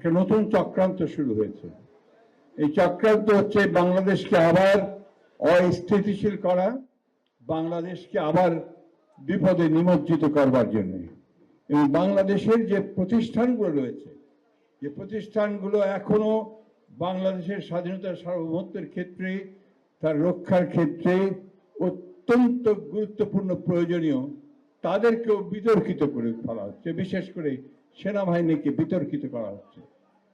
একটা নতুন চক্রান্ত শুরু হয়েছে। এই চক্রান্ত হচ্ছে বাংলাদেশকে আবার অস্থিতিশীল করা, বাংলাদেশকে আবার বিপদে নিমজ্জিত করবার জন্য। এবং বাংলাদেশের যে প্রতিষ্ঠানগুলো রয়েছে, যে প্রতিষ্ঠানগুলো এখনও বাংলাদেশের স্বাধীনতার সার্বভৌমত্বের ক্ষেত্রে, তার রক্ষার ক্ষেত্রে অত্যন্ত গুরুত্বপূর্ণ প্রয়োজনীয়, তাদেরকেও বিতর্কিত করে ফেলা হচ্ছে। বিশেষ করে সেনাবাহিনীকে বিতর্কিত করা হচ্ছে।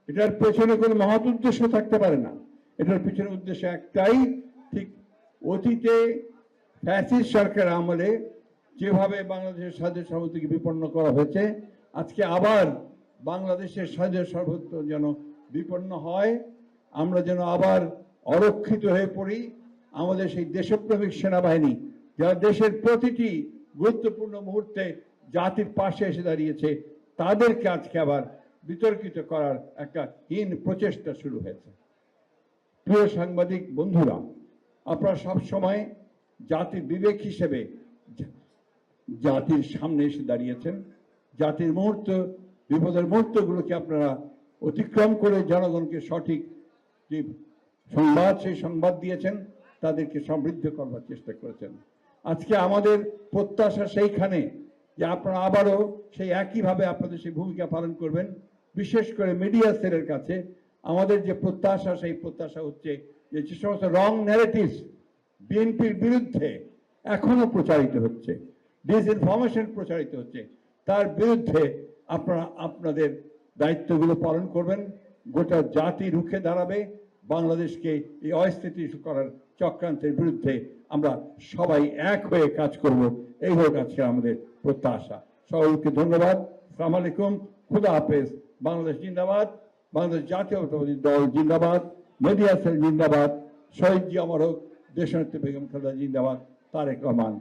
এটার পেছনে কোনো মহৎ উদ্দেশ্য থাকতে পারে না। এটার পেছনে উদ্দেশ্য একটাই, ঠিক অতীতে ফ্যাসিস্ট সরকার আমলে যেভাবে বাংলাদেশের স্বাধীন সার্বত্রিক বিপন্ন করা হয়েছে, আজকে আবার বাংলাদেশের স্বাধীন সর্বত্র যেন বিপন্ন হয়, আমরা যেন আবার অরক্ষিত হয়ে পড়ি। আমাদের সেই দেশপ্রেমিক সেনাবাহিনী, যারা দেশের প্রতিটি গুরুত্বপূর্ণ মুহূর্তে জাতির পাশে এসে দাঁড়িয়েছে তাদেরকে আজকে আবার বিতর্কিত করার একটা হীন প্রচেষ্টা শুরু হয়েছে। প্রিয় সাংবাদিক বন্ধুরা, আপনারা সব সময় জাতির বিবেক হিসেবে জাতির সামনে এসে দাঁড়িয়েছেন। জাতির মুহূর্ত, বিপদের মুহূর্তগুলোকে আপনারা অতিক্রম করে জনগণকে সঠিক যে সংবাদ, সেই সংবাদ দিয়েছেন, তাদেরকে সমৃদ্ধ করবার চেষ্টা করেছেন। আজকে আমাদের প্রত্যাশা সেইখানে যে আপনারা আবারও সেই একইভাবে আপনাদের সেই ভূমিকা পালন করবেন, বিশেষ করে মিডিয়া সেলের কাছে। আমাদের যে প্রত্যাশা, সেই প্রত্যাশা হচ্ছে যে যে সমস্ত রং ন্যারেটিভস বিএনপির বিরুদ্ধে এখনও প্রচারিত হচ্ছে ডিসইনফরমেশন প্রচারিত হচ্ছে, তার বিরুদ্ধে আপনারা আপনাদের দায়িত্বগুলো পালন করবেন। গোটা জাতি রুখে দাঁড়াবে। বাংলাদেশকে এই অস্থিতি করার চক্রান্তের বিরুদ্ধে আমরা সবাই এক হয়ে কাজ করব। এই হোক আজকে আমাদের প্রত্যাশা। সকলকে ধন্যবাদ। সালাম আলাইকুম। খুদা হাফেজ। বাংলাদেশ জিন্দাবাদ। বাংলাদেশ জাতীয়তাবাদী দল জিন্দাবাদ। মিডিয়া সেল জিন্দাবাদ। শহীদ জি মারক হোক দেশনেত্রী বেগম খালেদা জিন্দাবাদ। তারেক রহমান।